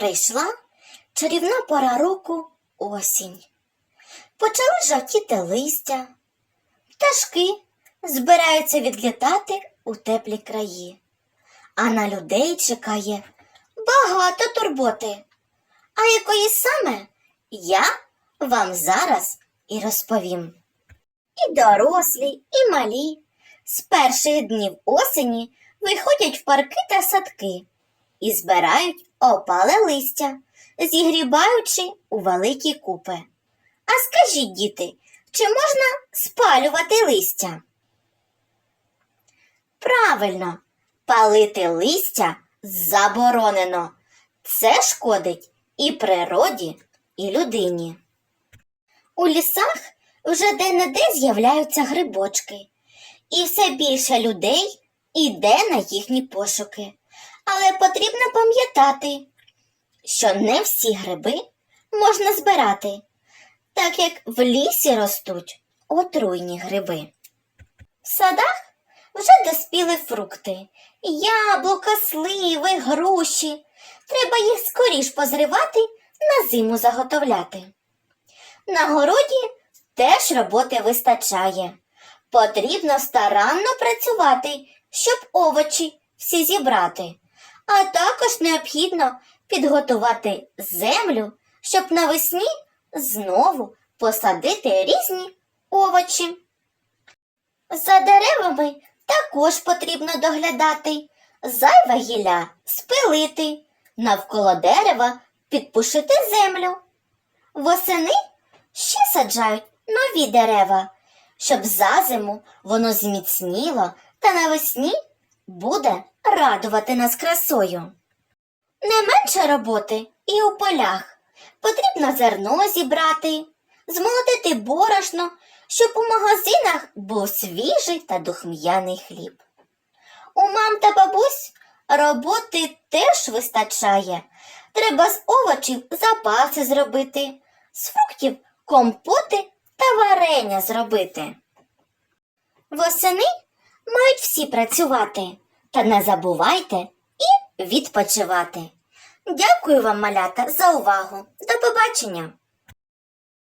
Прийшла чарівна пора року осінь. Почали жовтіти листя, пташки збираються відлітати у теплі краї, а на людей чекає багато турботи. А якої саме я вам зараз і розповім. І дорослі, і малі з перших днів осені виходять в парки та садки і збирають опале листя, зігрібаючи у великі купи. А скажіть, діти, чи можна спалювати листя? Правильно, палити листя заборонено. Це шкодить і природі, і людині. У лісах вже де-не-де з'являються грибочки, і все більше людей іде на їхні пошуки. Але потрібно пам'ятати, що не всі гриби можна збирати, так як в лісі ростуть отруйні гриби. В садах вже доспіли фрукти, яблука, сливи, груші. Треба їх скоріш позривати, на зиму заготовляти. На городі теж роботи вистачає. Потрібно старанно працювати, щоб овочі всі зібрати, а також необхідно підготувати землю, щоб навесні знову посадити різні овочі. За деревами також потрібно доглядати, зайве гілля спилити, навколо дерева підпушити землю. Восени ще саджають нові дерева, щоб за зиму воно зміцніло та навесні буде радувати нас красою. Не менше роботи і у полях. Потрібно зерно зібрати, змолотити борошно, щоб у магазинах був свіжий та духм'яний хліб. У мам та бабусь роботи теж вистачає. Треба з овочів запаси зробити, з фруктів компоти та варення зробити. Восени мають всі працювати, та не забувайте і відпочивати. Дякую вам, малята, за увагу. До побачення!